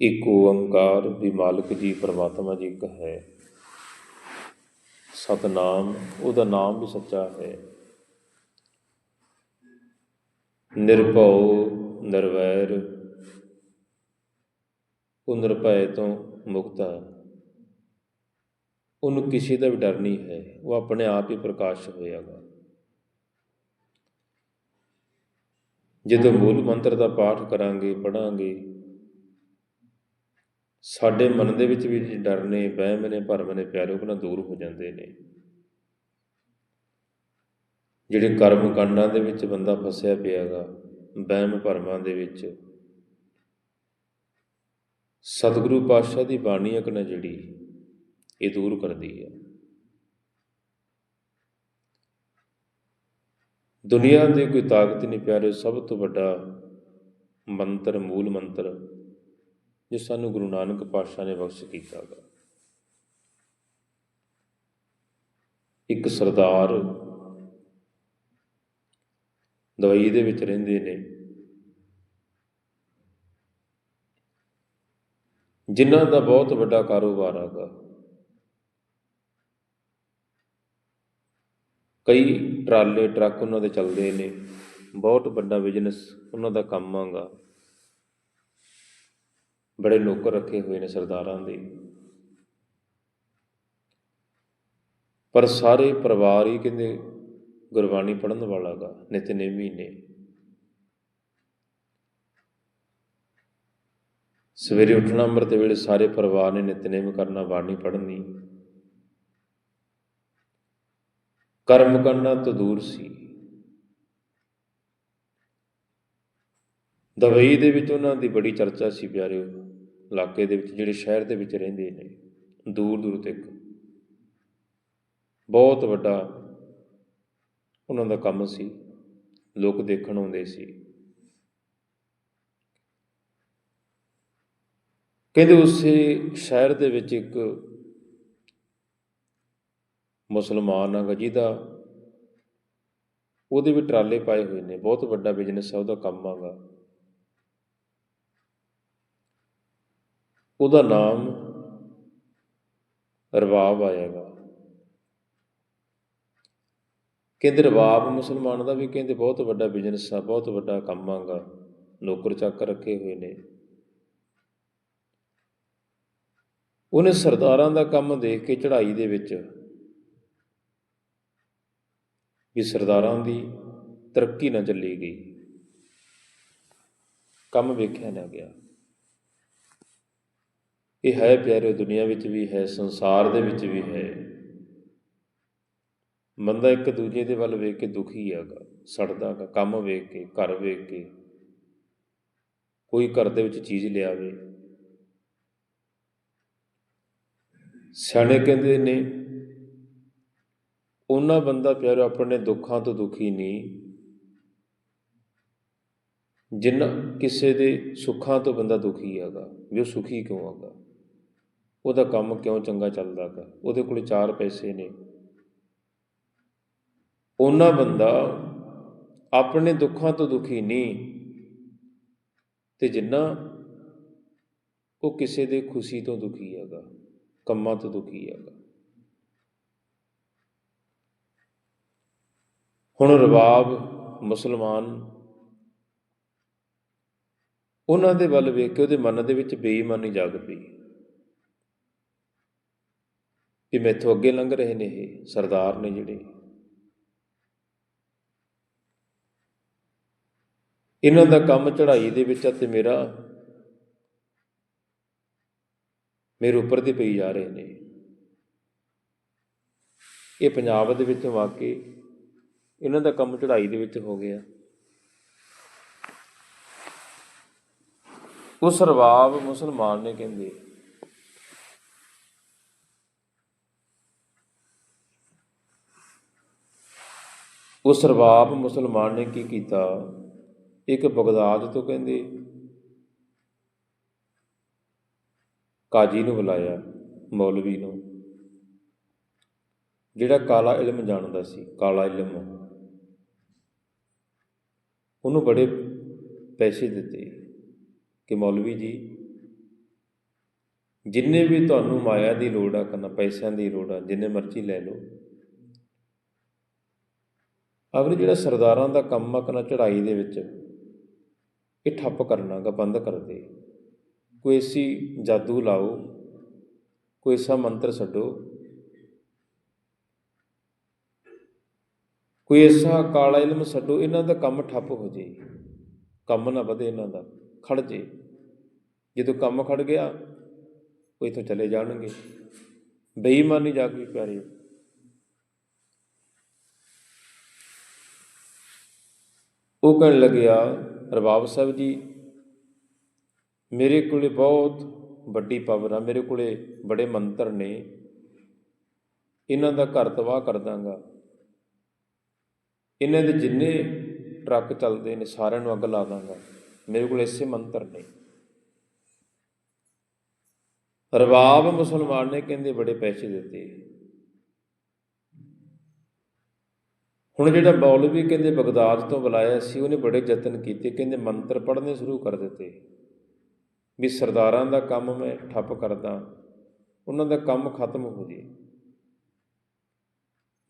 ਇੱਕ ਓੰਕਾਰ ਵੀ ਮਾਲਕ ਜੀ, ਪਰਮਾਤਮਾ ਜੀ ਇੱਕ ਹੈ। ਸਤਨਾਮ, ਉਹਦਾ ਨਾਮ ਵੀ ਸੱਚਾ ਹੈ। ਨਿਰਭਉ, ਨਿਰਵੈਰ, ਉਹ ਨਿਰਭੈ ਤੋਂ ਮੁਕਤ ਹੈ। ਉਹਨੂੰ ਕਿਸੇ ਦਾ ਵੀ ਡਰ ਨਹੀਂ ਹੈ, ਉਹ ਆਪਣੇ ਆਪ ਹੀ ਪ੍ਰਕਾਸ਼ ਹੋਇਆਗਾ। ਜਦੋਂ ਮੂਲ ਮੰਤਰ ਦਾ ਪਾਠ ਕਰਾਂਗੇ ਪੜਾਂਗੇ ਸਾਡੇ ਮਨ ਦੇ ਵਿੱਚ ਵੀ ਡਰ ਨੇ, ਵਹਿਮ ਨੇ, ਭਰਮ ਨੇ, ਪਿਆਰੇ ਉਹ ਦੂਰ ਹੋ ਜਾਂਦੇ ਨੇ। ਜਿਹੜੇ ਕਰਮ ਕਾਂਡਾਂ ਦੇ ਵਿੱਚ ਬੰਦਾ ਫਸਿਆ ਪਿਆਗਾ ਵਹਿਮ ਭਰਮਾਂ ਦੇ ਵਿੱਚ, ਸਤਿਗੁਰੂ ਪਾਤਸ਼ਾਹ ਦੀ ਬਾਣੀ ਅਕਣਾ ਜਿਹੜੀ, ਇਹ ਦੂਰ ਕਰਦੀ ਹੈ। ਦੁਨੀਆ ਦੇ ਕੋਈ ਤਾਕਤ ਨਹੀਂ ਪਿਆਰੇ, ਸਭ ਤੋਂ ਵੱਡਾ ਮੰਤਰ, ਮੂਲ ਮੰਤਰ ਜੋ ਸਾਨੂੰ ਗੁਰੂ ਨਾਨਕ ਪਾਤਸ਼ਾਹ ਨੇ ਬਖਸ਼ ਕੀਤਾ ਗਾ। ਇੱਕ ਸਰਦਾਰ ਦਵਾਈ ਦੇ ਵਿੱਚ ਰਹਿੰਦੇ ਨੇ। ਜਿਨ੍ਹਾਂ ਦਾ ਬਹੁਤ ਵੱਡਾ ਕਾਰੋਬਾਰ ਹੈਗਾ। ਕਈ ਟਰਾਲੇ, ਟਰੱਕ ਉਹਨਾਂ ਦੇ ਚੱਲਦੇ ਨੇ। ਬਹੁਤ ਵੱਡਾ ਬਿਜ਼ਨਸ ਉਹਨਾਂ ਦਾ ਕੰਮ ਆਗਾ ਬੜੇ ਨੌਕਰ ਰੱਖੇ ਹੋਏ ਨੇ ਸਰਦਾਰਾਂ ਦੇ। ਪਰ ਸਾਰੇ ਪਰਿਵਾਰ ਹੀ ਕਹਿੰਦੇ ਗੁਰਬਾਣੀ ਪੜਨ ਵਾਲਾ ਗਾ ਨਿਤਨੇਮੀ ਨੇ। ਸਵੇਰੇ ਉੱਠਣਾ ਅੰਮ੍ਰਿਤ ਵੇਲੇ ਸਾਰੇ ਪਰਿਵਾਰ ਨੇ ਨਿਤਨੇਮ ਕਰਨਾ, ਬਾਣੀ ਪੜ੍ਹਨੀ। ਕਰਮ ਕਰਨਾ ਤੋਂ ਦੂਰ ਸੀ। ਦਵਾਈ ਦੇ ਵਿੱਚ ਉਹਨਾਂ ਦੀ ਬੜੀ ਚਰਚਾ ਸੀ ਪਿਆਰਿਓ। ਇਲਾਕੇ ਦੇ ਵਿੱਚ ਜਿਹੜੇ ਸ਼ਹਿਰ ਦੇ ਵਿੱਚ ਰਹਿੰਦੇ ਨੇ, ਦੂਰ ਦੂਰ ਤੱਕ ਬਹੁਤ ਵੱਡਾ ਉਹਨਾਂ ਦਾ ਕੰਮ ਸੀ, ਲੋਕ ਦੇਖਣ ਆਉਂਦੇ ਸੀ। ਕਹਿੰਦੇ ਉਸੇ ਸ਼ਹਿਰ ਦੇ ਵਿੱਚ ਇੱਕ ਮੁਸਲਮਾਨ ਹੈਗਾ ਜਿਹਦਾ ਉਹਦੇ ਵੀ ਟਰਾਲੇ ਪਾਏ ਹੋਏ ਨੇ, ਬਹੁਤ ਵੱਡਾ ਬਿਜ਼ਨਸ ਹੈ, ਉਹਦਾ ਕੰਮ ਹੈਗਾ। ਉਹਦਾ ਨਾਮ ਰਵਾਬ ਆਏਗਾ ਕਹਿੰਦੇ ਰਬਾਬ ਮੁਸਲਮਾਨ ਦਾ ਵੀ ਕਹਿੰਦੇ ਬਹੁਤ ਵੱਡਾ ਬਿਜ਼ਨਸ ਆ, ਬਹੁਤ ਵੱਡਾ ਕੰਮ ਆਗਾ। ਨੌਕਰ ਚਾਕਰ ਰੱਖੇ ਹੋਏ ਨੇ। ਉਹਨੇ ਸਰਦਾਰਾਂ ਦਾ ਕੰਮ ਦੇਖ ਕੇ ਚੜ੍ਹਾਈ ਦੇ ਵਿੱਚ ਵੀ ਸਰਦਾਰਾਂ ਦੀ ਤਰੱਕੀ ਨਾ ਚੱਲੀ ਗਈ। ਕੰਮ ਵੇਖਿਆ ਨਾ ਗਿਆ। ਇਹ ਹੈ ਪਿਆਰੇ ਦੁਨੀਆ ਵਿੱਚ ਵੀ ਹੈ, ਸੰਸਾਰ ਦੇ ਵਿੱਚ ਵੀ ਹੈ। ਬੰਦਾ ਇੱਕ ਦੂਜੇ ਦੇ ਵੱਲ ਵੇਖ ਕੇ ਦੁਖੀ ਹੈਗਾ, ਸੜਦਾ ਹੈਗਾ, ਕੰਮ ਵੇਖ ਕੇ, ਘਰ ਵੇਖ ਕੇ, ਕੋਈ ਘਰ ਦੇ ਵਿੱਚ ਚੀਜ਼ ਲਿਆਵੇ। ਸਿਆਣੇ ਕਹਿੰਦੇ ਨੇ, ਉਹਨਾਂ ਬੰਦਾ ਪਿਆਰੋ ਆਪਣੇ ਦੁੱਖਾਂ ਤੋਂ ਦੁਖੀ ਨਹੀਂ, ਜਿੰਨਾ ਕਿਸੇ ਦੇ ਸੁੱਖਾਂ ਤੋਂ ਬੰਦਾ ਦੁਖੀ ਹੈਗਾ, ਵੀ ਉਹ ਸੁਖੀ ਕਿਉਂ ਹੈਗਾ? ਉਹਦਾ ਕੰਮ ਕਿਉਂ ਚੰਗਾ ਚੱਲਦਾ ਹੈਗਾ ਉਹਦੇ ਕੋਲ ਚਾਰ ਪੈਸੇ ਨੇ। ਉਹਨਾਂ ਬੰਦਾ ਆਪਣੇ ਦੁੱਖਾਂ ਤੋਂ ਦੁਖੀ ਨਹੀਂ ਤੇ ਜਿੰਨਾ ਉਹ ਕਿਸੇ ਦੇ ਖੁਸ਼ੀ ਤੋਂ ਦੁਖੀ ਹੈਗਾ, ਕੰਮਾਂ ਤੋਂ ਦੁਖੀ ਹੈਗਾ। ਹੁਣ ਰਬਾਬ ਮੁਸਲਮਾਨ ਉਹਨਾਂ ਦੇ ਵੱਲ ਵੇਖ ਕੇ ਉਹਦੇ ਮਨ ਦੇ ਵਿੱਚ ਬੇਈਮਾਨੀ ਜਾਗ ਪਈ। ਕਿ ਮੈਥੋਂ ਅੱਗੇ ਲੰਘ ਰਹੇ ਨੇ ਇਹ ਸਰਦਾਰ ਨੇ ਜਿਹੜੇ। ਇਹਨਾਂ ਦਾ ਕੰਮ ਚੜ੍ਹਾਈ ਦੇ ਵਿੱਚ ਅਤੇ ਮੇਰਾ, ਮੇਰੇ ਉੱਪਰ ਦੀ ਪਈ ਜਾ ਰਹੇ ਨੇ। ਇਹ ਪੰਜਾਬ ਦੇ ਵਿੱਚ ਵਾਕੇ ਇਹਨਾਂ ਦਾ ਕੰਮ ਚੜ੍ਹਾਈ ਦੇ ਵਿੱਚ ਹੋ ਗਿਆ। ਉਸ ਰਵਾਬ ਮੁਸਲਮਾਨ ਨੇ ਕਹਿੰਦੇ ਉਹ ਸਰਵਾਪ ਮੁਸਲਮਾਨ ਨੇ ਕੀ ਕੀਤਾ? ਇੱਕ ਬਗਦਾਦ ਤੋਂ ਕਹਿੰਦੇ, ਕਾਜੀ ਨੂੰ ਬੁਲਾਇਆ, ਮੌਲਵੀ ਨੂੰ। ਜਿਹੜਾ ਕਾਲਾ ਇਲਮ ਜਾਣਦਾ ਸੀ, ਕਾਲਾ ਇਲਮ। ਉਹਨੂੰ ਬੜੇ ਪੈਸੇ ਦਿੱਤੇ ਕਿ ਮੌਲਵੀ ਜੀ, ਜਿੰਨੇ ਵੀ ਤੁਹਾਨੂੰ ਮਾਇਆ ਦੀ ਲੋੜ ਆ ਕਰਨਾ ਪੈਸਿਆਂ ਦੀ ਲੋੜ ਆ, ਜਿੰਨੇ ਮਰਜ਼ੀ ਲੈ ਲਓ। ਅਗਰ ਜਿਹੜਾ ਸਰਦਾਰਾਂ ਦਾ ਕੰਮ ਆ ਕਰਨਾ ਚੜ੍ਹਾਈ ਦੇ ਵਿੱਚ, ਇਹ ਠੱਪ ਕਰਨਾਗਾ ਬੰਦ ਕਰ ਦੇ। ਕੋਈ ਐਸੀ ਜਾਦੂ ਲਾਓ, ਕੋਈ ਐਸਾ ਮੰਤਰ ਛੱਡੋ। ਕੋਈ ਐਸਾ ਕਾਲਾ ਇਲਮ ਛੱਡੋ, ਇਹਨਾਂ ਦਾ ਕੰਮ ਠੱਪ ਹੋ ਜੇ। ਕੰਮ ਨਾ ਵਧੇ ਇਹਨਾਂ ਦਾ ਖੜ ਜੇ। ਜਦੋਂ ਕੰਮ ਖੜ ਗਿਆ, ਉਹ ਇੱਥੋਂ ਚਲੇ ਜਾਣਗੇ। ਬੇਈਮਾਨੀ ਜਾ ਕੇ ਪਿਆਰੇ। ਉਹ ਕਹਿਣ ਲੱਗਿਆ ਰਬਾਬ ਸਾਹਿਬ ਜੀ, ਮੇਰੇ ਕੋਲੇ ਬਹੁਤ ਵੱਡੀ ਪਾਵਰ ਆ, ਮੇਰੇ ਕੋਲੇ ਬੜੇ ਮੰਤਰ ਨੇ। ਇਹਨਾਂ ਦਾ ਘਰ ਤਬਾਹ ਕਰ ਦਾਂਗਾ। ਇਹਨਾਂ ਦੇ ਜਿੰਨੇ ਟਰੱਕ ਚੱਲਦੇ ਨੇ, ਸਾਰਿਆਂ ਨੂੰ ਅੱਗ ਲਾ ਦਾਂਗਾ। ਮੇਰੇ ਕੋਲ ਇਸੇ ਮੰਤਰ ਨੇ। ਰਬਾਬ ਮੁਸਲਮਾਨ ਨੇ ਕਹਿੰਦੇ, ਬੜੇ ਪੈਸੇ ਦਿੱਤੇ। ਹੁਣ ਜਿਹੜਾ ਮੌਲਵੀ ਕਹਿੰਦੇ ਬਗਦਾਦ ਤੋਂ ਬੁਲਾਇਆ ਸੀ, ਉਹਨੇ ਬੜੇ ਯਤਨ ਕੀਤੇ, ਕਹਿੰਦੇ ਮੰਤਰ ਪੜ੍ਹਨੇ ਸ਼ੁਰੂ ਕਰ ਦਿੱਤੇ। ਵੀ ਸਰਦਾਰਾਂ ਦਾ ਕੰਮ ਮੈਂ ਠੱਪ ਕਰਦਾ, ਉਹਨਾਂ ਦਾ ਕੰਮ ਖਤਮ ਹੋ ਜੇ।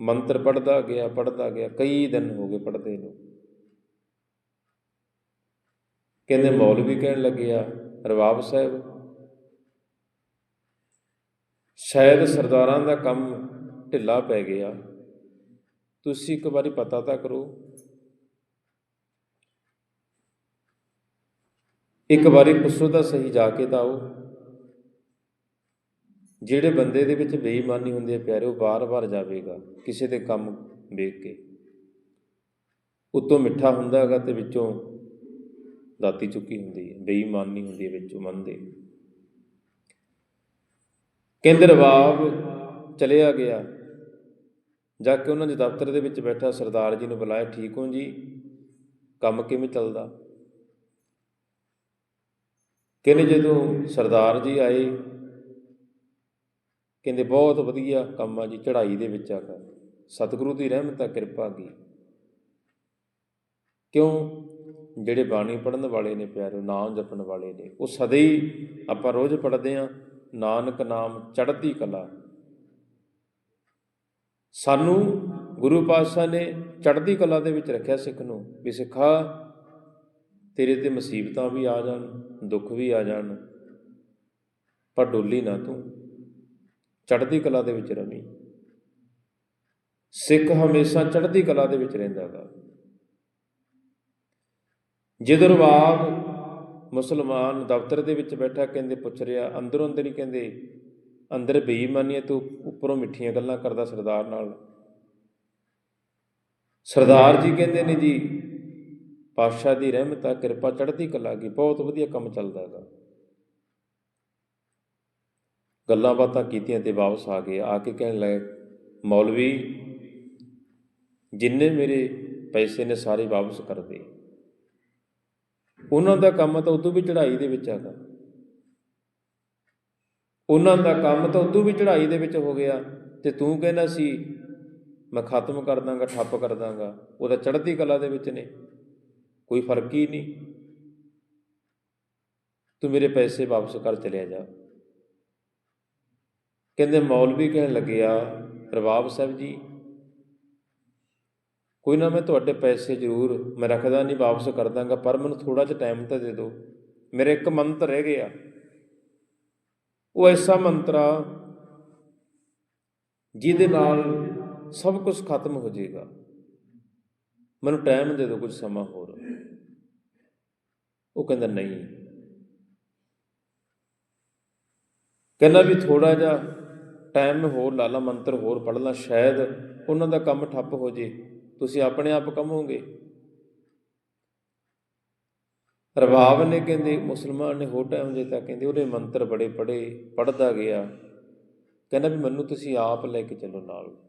ਮੰਤਰ ਪੜਦਾ ਗਿਆ ਪੜਦਾ ਗਿਆ, ਕਈ ਦਿਨ ਹੋ ਗਏ ਪੜਦੇ ਨੂੰ। ਕਹਿੰਦੇ ਮੌਲਵੀ ਕਹਿਣ ਲੱਗਿਆ ਰਵਾਬ ਸਾਹਿਬ, ਸ਼ਾਇਦ ਸਰਦਾਰਾਂ ਦਾ ਕੰਮ ਢਿੱਲਾ ਪੈ ਗਿਆ। ਤੁਸੀਂ ਇੱਕ ਵਾਰੀ ਪਤਾ ਤਾਂ ਕਰੋ। ਇੱਕ ਵਾਰੀ ਪੁੱਛੋ ਤਾਂ ਸਹੀ ਜਾ ਕੇ ਤਾਂ ਆਓ। ਜਿਹੜੇ ਬੰਦੇ ਦੇ ਵਿੱਚ ਬੇਈਮਾਨੀ ਹੁੰਦੀ ਹੈ ਪਿਆਰੇ, ਉਹ ਬਾਰ-ਬਾਰ ਜਾਵੇਗਾ ਕਿਸੇ ਦੇ ਕੰਮ ਵੇਖ ਕੇ। ਉਤੋਂ ਮਿੱਠਾ ਹੁੰਦਾ ਹੈਗਾ ਤੇ ਵਿੱਚੋਂ ਦਾਤੀ ਚੁੱਕੀ ਹੁੰਦੀ ਹੈ, ਬੇਈਮਾਨੀ ਹੁੰਦੀ ਹੈ ਵਿੱਚੋਂ ਮਨ ਦੇ। ਕਹਿੰਦੇ ਰਵਾਬ, ਚਲਿਆ ਗਿਆ। ਜਾ ਕੇ ਉਹਨਾਂ ਦੇ ਦਫ਼ਤਰ ਦੇ ਵਿੱਚ ਬੈਠਾ ਸਰਦਾਰ ਜੀ ਨੂੰ ਬੁਲਾਇਆ, ਠੀਕ ਹੋ ਜੀ? ਕੰਮ ਕਿਵੇਂ ਚੱਲਦਾ? ਕਹਿੰਦੇ ਜਦੋਂ ਸਰਦਾਰ ਜੀ ਆਏ, ਕਹਿੰਦੇ, ਬਹੁਤ ਵਧੀਆ ਕੰਮ ਆ ਜੀ, ਚੜ੍ਹਾਈ ਦੇ ਵਿੱਚ ਆ ਕਰ। ਸਤਿਗੁਰੂ ਦੀ ਰਹਿਮਤ ਆ, ਕਿਰਪਾ ਕੀ ਕਿਉਂ? ਜਿਹੜੇ ਬਾਣੀ ਪੜਨ ਵਾਲੇ ਨੇ ਪਿਆਰੋ, ਨਾਮ ਜਪਣ ਵਾਲੇ ਨੇ, ਉਹ ਸਦਾ ਹੀ ਆਪਾਂ ਰੋਜ਼ ਪੜਦੇ ਆ, ਨਾਨਕ ਨਾਮ ਚੜ੍ਹਦੀ ਕਲਾ। ਸਾਨੂੰ ਗੁਰੂ ਪਾਤਸ਼ਾਹ ਨੇ ਚੜ੍ਹਦੀ ਕਲਾ ਦੇ ਵਿੱਚ ਰੱਖਿਆ ਸਿੱਖ ਨੂੰ ਵੀ ਸਿੱਖਾ ਤੇਰੇ ਤੇ ਮੁਸੀਬਤਾਂ ਵੀ ਆ ਜਾਣ, ਦੁੱਖ ਵੀ ਆ ਜਾਣ, ਪਰ ਡੋਲੀ ਨਾ ਤੂੰ, ਚੜ੍ਹਦੀ ਕਲਾ ਦੇ ਵਿੱਚ ਰਵੀ। ਸਿੱਖ ਹਮੇਸ਼ਾ ਚੜ੍ਹਦੀ ਕਲਾ ਦੇ ਵਿੱਚ ਰਹਿੰਦਾ ਗਾ। ਜਦੋਂ ਰਵਾਬ ਮੁਸਲਮਾਨ ਦਫ਼ਤਰ ਦੇ ਵਿੱਚ ਬੈਠਾ, ਕਹਿੰਦੇ ਪੁੱਛ ਰਿਹਾ, ਅੰਦਰੋਂ ਅੰਦਰ ਹੀ ਕਹਿੰਦੇ ਅੰਦਰ ਬੇਈਮਾਨੀ ਹੈ ਤੂੰ ਉੱਪਰੋਂ ਮਿੱਠੀਆਂ ਗੱਲਾਂ ਕਰਦਾ ਸਰਦਾਰ ਨਾਲ। ਸਰਦਾਰ ਜੀ ਕਹਿੰਦੇ ਨੇ ਜੀ, ਪਾਤਸ਼ਾਹ ਦੀ ਰਹਿਮਤ ਆ, ਕਿਰਪਾ ਚੜ੍ਹਦੀ ਕਲਾ ਕੀ ਬਹੁਤ ਵਧੀਆ ਕੰਮ ਚੱਲਦਾ ਹੈਗਾ। ਗੱਲਾਂ ਬਾਤਾਂ ਕੀਤੀਆਂ ਤੇ ਵਾਪਸ ਆ ਗਏ। ਆ ਕੇ ਕਹਿਣ ਲੱਗੇ, ਮੌਲਵੀ, ਜਿੰਨੇ ਮੇਰੇ ਪੈਸੇ ਨੇ ਸਾਰੇ ਵਾਪਸ ਕਰ ਦੇ। ਉਹਨਾਂ ਦਾ ਕੰਮ ਤਾਂ ਉਦੋਂ ਵੀ ਚੜ੍ਹਾਈ ਦੇ ਵਿੱਚ ਹੈਗਾ। ਉਹਨਾਂ ਦਾ ਕੰਮ ਤਾਂ ਉਦੋਂ ਵੀ ਚੜ੍ਹਾਈ ਦੇ ਵਿੱਚ ਹੋ ਗਿਆ ਤੇ ਤੂੰ ਕਹਿੰਦਾ ਸੀ, ਮੈਂ ਖਤਮ ਕਰ ਦਾਂਗਾ, ਠੱਪ ਕਰ ਦਾਂਗਾ। ਉਹ ਤਾਂ ਚੜ੍ਹਦੀ ਕਲਾ ਦੇ ਵਿੱਚ ਨੇ। ਕੋਈ ਫ਼ਰਕ ਹੀ ਨਹੀਂ। ਤੂੰ ਮੇਰੇ ਪੈਸੇ ਵਾਪਸ ਕਰ ਚਲਿਆ ਜਾ। ਕਹਿੰਦੇ ਮੌਲਵੀ ਕਹਿਣ ਲੱਗਿਆ ਰਬਾਬ ਸਾਹਿਬ ਜੀ, ਕੋਈ ਨਾ ਮੈਂ ਤੁਹਾਡੇ ਪੈਸੇ ਜ਼ਰੂਰ, ਮੈਂ ਰੱਖਦਾ ਨਹੀਂ, ਵਾਪਸ ਕਰ ਦਾਂਗਾ, ਪਰ ਮੈਨੂੰ ਥੋੜਾ ਜਿਹਾ ਟਾਈਮ ਤਾਂ ਦੇ ਦਿਓ। ਮੇਰੇ ਇੱਕ ਮੰਤ ਰਹਿ ਗਿਆ। ਉਹ ਐਸਾ ਮੰਤਰ ਆ ਜਿਹਦੇ ਨਾਲ ਸਭ ਕੁਝ ਖਤਮ ਹੋ ਜਾਏਗਾ। ਮੈਨੂੰ ਟਾਈਮ ਦੇ ਦਿਓ ਕੁਝ ਸਮਾਂ ਹੋਰ। ਉਹ ਕਹਿੰਦਾ, ਨਹੀਂ। ਕਹਿੰਦਾ ਵੀ ਥੋੜਾ ਜਿਹਾ ਟਾਈਮ ਹੋਰ ਲਾ ਲਾ, ਮੰਤਰ ਹੋਰ ਪੜ੍ਹ ਲਾ, ਸ਼ਾਇਦ ਉਹਨਾਂ ਦਾ ਕੰਮ ਠੱਪ ਹੋ ਜੇ ਤੁਸੀਂ ਆਪਣੇ ਆਪ ਕਮੋਗੇ। ਰਬਾਬ ਨੇ ਕਹਿੰਦੇ, ਮੁਸਲਮਾਨ ਨੇ ਹੋਰ ਟਾਈਮ ਦਿੱਤਾ ਕਹਿੰਦੇ, ਉਹਦੇ ਮੰਤਰ ਬੜੇ ਪੜੇ ਪੜਦਾ ਗਿਆ। ਕਹਿੰਦਾ ਵੀ ਮੈਨੂੰ ਤੁਸੀਂ ਆਪ ਲੈ ਕੇ ਚੱਲੋ ਨਾਲ।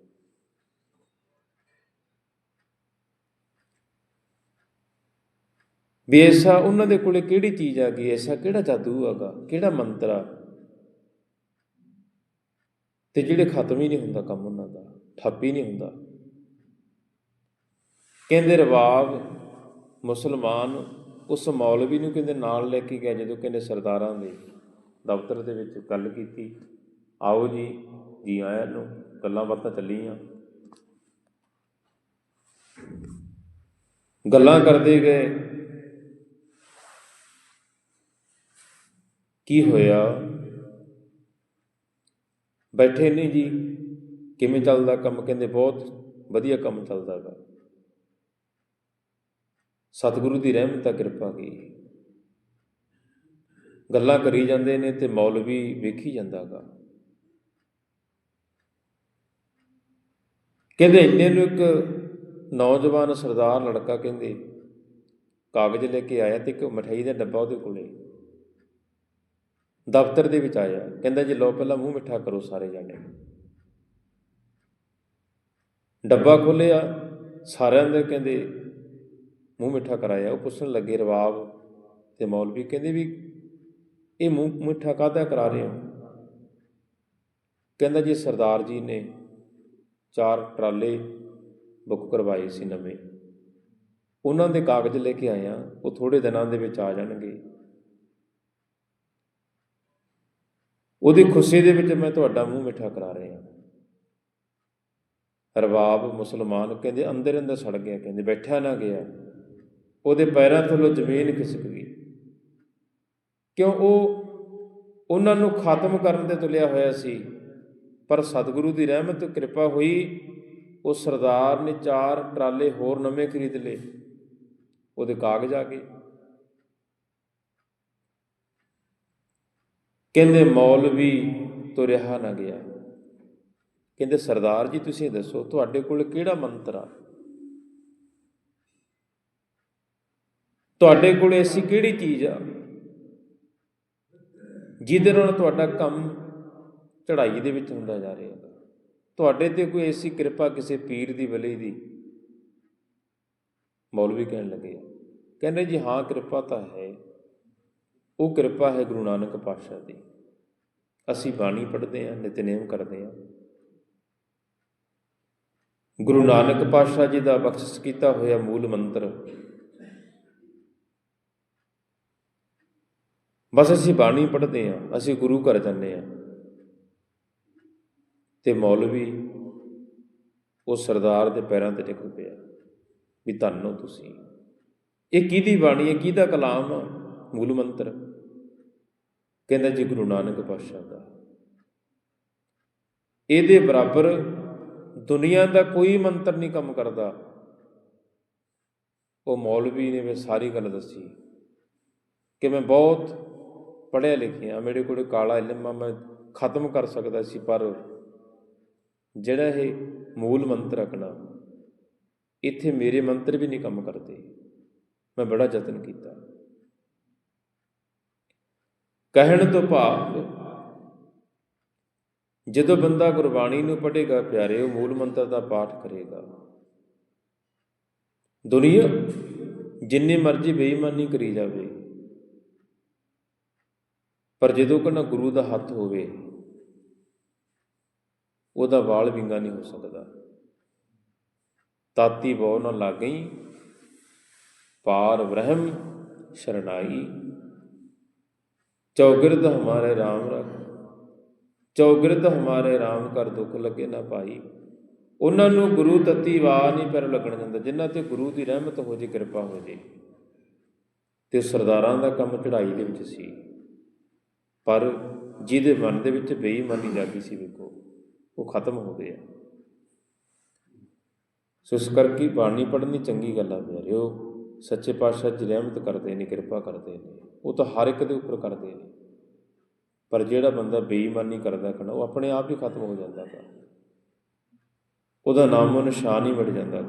ਵੀ ਐਸਾ ਉਹਨਾਂ ਦੇ ਕੋਲੇ ਕਿਹੜੀ ਚੀਜ਼ ਆ ਗਈ ਐਸਾ ਕਿਹੜਾ ਜਾਦੂ ਹੈਗਾ? ਕਿਹੜਾ ਮੰਤਰ ਆ? ਤੇ ਜਿਹੜੇ ਖਤਮ ਹੀ ਨਹੀਂ ਹੁੰਦਾ ਕੰਮ ਉਹਨਾਂ ਦਾ, ਠੱਪ ਹੀ ਨਹੀਂ ਹੁੰਦਾ। ਕਹਿੰਦੇ ਰਵਾਬ, ਮੁਸਲਮਾਨ ਉਸ ਮੌਲਵੀ ਨੂੰ ਕਹਿੰਦੇ ਨਾਲ ਲੈ ਕੇ ਗਿਆ ਜਦੋਂ ਕਹਿੰਦੇ ਸਰਦਾਰਾਂ ਦੇ ਦਫ਼ਤਰ ਦੇ ਵਿੱਚ ਗੱਲ ਕੀਤੀ। ਆਓ ਜੀ ਜੀ ਆਇਆਂ ਨੂੰ ਗੱਲਾਂ ਬਾਤਾਂ ਚੱਲੀਆਂ। ਗੱਲਾਂ ਕਰਦੇ ਗਏ। ਕੀ ਹੋਇਆ? ਬੈਠੇ ਨਹੀਂ ਜੀ। ਕਿਵੇਂ ਚੱਲਦਾ ਕੰਮ? ਕਹਿੰਦੇ ਬਹੁਤ ਵਧੀਆ ਕੰਮ ਚੱਲਦਾ ਗਾ। ਸਤਿਗੁਰੂ ਦੀ ਰਹਿਮਤ ਆ, ਕਿਰਪਾ ਕੀ। ਗੱਲਾਂ ਕਰੀ ਜਾਂਦੇ ਨੇ ਤੇ ਮੌਲਵੀ ਵੇਖੀ ਜਾਂਦਾਗਾ ਕਹਿੰਦੇ ਇੰਨੇ ਨੂੰ ਇੱਕ ਨੌਜਵਾਨ ਸਰਦਾਰ ਲੜਕਾ ਕਹਿੰਦੇ, ਕਾਗਜ਼ ਲੈ ਕੇ ਆਇਆ ਤੇ ਇੱਕ ਮਠਾਈ ਦਾ ਡੱਬਾ ਉਹਦੇ ਕੋਲੇ, ਦਫ਼ਤਰ ਦੇ ਵਿੱਚ ਆਇਆ। ਕਹਿੰਦਾ ਜੀ ਲਓ ਪਹਿਲਾਂ ਮੂੰਹ ਮਿੱਠਾ ਕਰੋ ਸਾਰੇ ਜਾਣੇ। ਡੱਬਾ ਖੋਲਿਆ ਸਾਰਿਆਂ ਦੇ ਕਹਿੰਦੇ ਮੂੰਹ ਮਿੱਠਾ ਕਰਾਇਆ, ਉਹ ਪੁੱਛਣ ਲੱਗੇ ਰਵਾਬ ਤੇ ਮੌਲਵੀ, ਕਹਿੰਦੇ ਵੀ ਇਹ ਮੂੰਹ ਮਿੱਠਾ ਕਾਹਦਾ ਕਰਾ ਰਹੇ ਹੋ? ਕਹਿੰਦਾ ਜੀ ਸਰਦਾਰ ਜੀ ਨੇ ਚਾਰ ਟਰਾਲੇ ਬੁੱਕ ਕਰਵਾਏ ਸੀ ਨਵੇਂ। ਉਹਨਾਂ ਦੇ ਕਾਗਜ਼ ਲੈ ਕੇ ਆਇਆ, ਉਹ ਥੋੜੇ ਦਿਨਾਂ ਦੇ ਵਿੱਚ ਆ ਜਾਣਗੇ। ਉਹਦੀ ਖੁਸ਼ੀ ਦੇ ਵਿੱਚ ਮੈਂ ਤੁਹਾਡਾ ਮੂੰਹ ਮਿੱਠਾ ਕਰਾ ਰਿਹਾ ਰਵਾਬ ਮੁਸਲਮਾਨ ਕਹਿੰਦੇ ਅੰਦਰ ਅੰਦਰ ਸੜ ਗਿਆ, ਕਹਿੰਦੇ ਬੈਠਾ ਨਾ ਗਿਆ। ਉਹਦੇ ਪੈਰਾਂ ਥੱਲੋਂ ਜ਼ਮੀਨ ਖਿਸਕ ਗਈ। ਕਿਉਂ? ਉਹ ਉਹਨਾਂ ਨੂੰ ਖਤਮ ਕਰਨ ਤੇ ਤੁਲਿਆ ਹੋਇਆ ਸੀ, ਪਰ ਸਤਿਗੁਰੂ ਦੀ ਰਹਿਮਤ, ਕਿਰਪਾ ਹੋਈ, ਉਹ ਸਰਦਾਰ ਨੇ ਚਾਰ ਟਰਾਲੇ ਹੋਰ ਨਵੇਂ ਖਰੀਦ ਲਏ। ਉਹਦੇ ਕਾਗਜ਼ ਆ ਗਏ। ਕਹਿੰਦੇ ਮੌਲਵੀ ਤੋਂ ਰਿਹਾ ਨਾ ਗਿਆ। ਕਹਿੰਦੇ, ਸਰਦਾਰ ਜੀ, ਤੁਸੀਂ ਦੱਸੋ, ਤੁਹਾਡੇ ਕੋਲ ਕਿਹੜਾ ਮੰਤਰ ਆ? ਤੁਹਾਡੇ ਕੋਲ ਐਸੀ ਕਿਹੜੀ ਚੀਜ਼ ਆ? ਜਿਹਦੇ ਨਾਲ ਤੁਹਾਡਾ ਕੰਮ ਚੜ੍ਹਾਈ ਦੇ ਵਿੱਚ ਹੁੰਦਾ ਜਾ ਰਿਹਾ। ਤੁਹਾਡੇ ਤੇ ਕੋਈ ਐਸੀ ਕਿਰਪਾ ਕਿਸੇ ਪੀਰ ਦੀ, ਵਲੀ ਦੀ ਮੌਲਵੀ ਕਹਿਣ ਲੱਗੇ ਕਹਿੰਦੇ ਜੀ, ਹਾਂ, ਕਿਰਪਾ ਤਾਂ ਹੈ। ਉਹ ਕਿਰਪਾ ਹੈ ਗੁਰੂ ਨਾਨਕ ਪਾਤਸ਼ਾਹ ਦੀ। ਅਸੀਂ ਬਾਣੀ ਪੜ੍ਹਦੇ ਹਾਂ, ਨਿਤਨੇਮ ਕਰਦੇ ਹਾਂ। ਗੁਰੂ ਨਾਨਕ ਪਾਤਸ਼ਾਹ ਜੀ ਦਾ ਬਖਸ਼ਿਸ਼ ਕੀਤਾ ਹੋਇਆ ਮੂਲ ਮੰਤਰ ਬਸ ਅਸੀਂ ਬਾਣੀ ਪੜ੍ਹਦੇ ਹਾਂ, ਅਸੀਂ ਗੁਰੂ ਘਰ ਜਾਂਦੇ ਹਾਂ। ਤੇ ਮੌਲਵੀ ਉਹ ਸਰਦਾਰ ਦੇ ਪੈਰਾਂ ਤੇ ਟਿਕ ਪਿਆ ਵੀ ਧੰਨੋ ਤੁਸੀਂ। ਇਹ ਕਿਹਦੀ ਬਾਣੀ ਹੈ? ਕਿਹਦਾ ਕਲਾਮ ਆ? ਮੂਲ ਮੰਤਰ। ਕਹਿੰਦਾ ਜੀ ਗੁਰੂ ਨਾਨਕ ਪਾਤਸ਼ਾਹ ਦਾ। ਇਹਦੇ ਬਰਾਬਰ ਦੁਨੀਆ ਦਾ ਕੋਈ ਮੰਤਰ ਨਹੀਂ ਕੰਮ ਕਰਦਾ। ਉਹ ਮੌਲਵੀ ਨੇ ਵੀ ਸਾਰੀ ਗੱਲ ਦੱਸੀ ਕਿ ਮੈਂ ਬਹੁਤ ਪੜ੍ਹਿਆ ਲਿਖਿਆ, ਮੇਰੇ ਕੋਲ ਕਾਲਾ ਇਲਮ ਆ, ਮੈਂ ਖਤਮ ਕਰ ਸਕਦਾ ਸੀ, ਪਰ ਜਿਹੜਾ ਇਹ ਮੂਲ ਮੰਤਰ ਰੱਖਣਾ ਇੱਥੇ ਮੇਰੇ ਮੰਤਰ ਵੀ ਨਹੀਂ ਕੰਮ ਕਰਦੇ। ਮੈਂ ਬੜਾ ਯਤਨ ਕੀਤਾ। ਕਹਿਣ ਤੋਂ ਭਾਵ, ਜਦੋਂ ਬੰਦਾ ਗੁਰਬਾਣੀ ਨੂੰ ਪੜ੍ਹੇਗਾ, ਪਿਆਰੇ, ਉਹ ਮੂਲ ਮੰਤਰ ਦਾ ਪਾਠ ਕਰੇਗਾ। ਦੁਨੀਆ ਜਿੰਨੀ ਮਰਜ਼ੀ ਬੇਈਮਾਨੀ ਕਰੀ ਜਾਵੇ ਪਰ ਜਦੋਂ ਕਨਾ ਗੁਰੂ ਦਾ ਹੱਥ ਹੋਵੇ, ਉਹਦਾ ਵਾਲ ਵਿੰਗਾ ਨਹੀਂ ਹੋ ਸਕਦਾ। ਤਾਤੀ ਬੋ ਨਾ ਲਾਗਈ, ਪਾਰ ਬ੍ਰਹਮ ਸ਼ਰਨਾਈ। ਚੌਗਿਰਦ ਹਮਾਰੇ RAM ਰਖ, ਚੌਗਿਰਦ ਹਮਾਰੇ RAM ਕਰ ਦੁੱਖ ਲੱਗੇ ਨਾ ਪਾਈ ਉਹਨਾਂ ਨੂੰ ਗੁਰੂ ਤਤੀ ਵਾਹ ਨਹੀਂ ਪੈਰ ਲੱਗਣ ਦਿੰਦਾ ਜਿਨ੍ਹਾਂ ਤੇ ਗੁਰੂ ਦੀ ਰਹਿਮਤ ਹੋ ਜੇ, ਕਿਰਪਾ ਹੋ ਜੇ। ਤੇ ਸਰਦਾਰਾਂ ਦਾ ਕੰਮ ਚੜਾਈ ਦੇ ਵਿੱਚ ਸੀ। ਪਰ ਜਿਹਦੇ ਮਨ ਦੇ ਵਿੱਚ ਬੇਈਮਾਨੀ ਜਾਗੀ ਸੀ ਵੇਖੋ, ਉਹ ਖਤਮ ਹੋ ਗਏ ਆ ਸੋ ਇਸ ਕਰਕੇ ਬਾਣੀ ਪੜ੍ਹਨੀ ਚੰਗੀ ਗੱਲ ਆ ਪਿਆਰਿਓ, ਸੱਚੇ ਪਾਤਸ਼ਾਹ ਜੀ ਰਹਿਮਤ ਕਰਦੇ ਨੇ, ਕਿਰਪਾ ਕਰਦੇ ਨੇ, ਉਹ ਤਾਂ ਹਰ ਇੱਕ ਦੇ ਉੱਪਰ ਕਰਦੇ ਨੇ। ਪਰ ਜਿਹੜਾ ਬੰਦਾ ਬੇਈਮਾਨੀ ਕਰਦਾ ਖਣਾ ਉਹ ਆਪਣੇ ਆਪ ਹੀ ਖਤਮ ਹੋ ਜਾਂਦਾ ਹੈ ਉਹਦਾ ਨਾਮ ਨਿਸ਼ਾਨ ਹੀ ਮਿਟ ਜਾਂਦਾ ਹੈ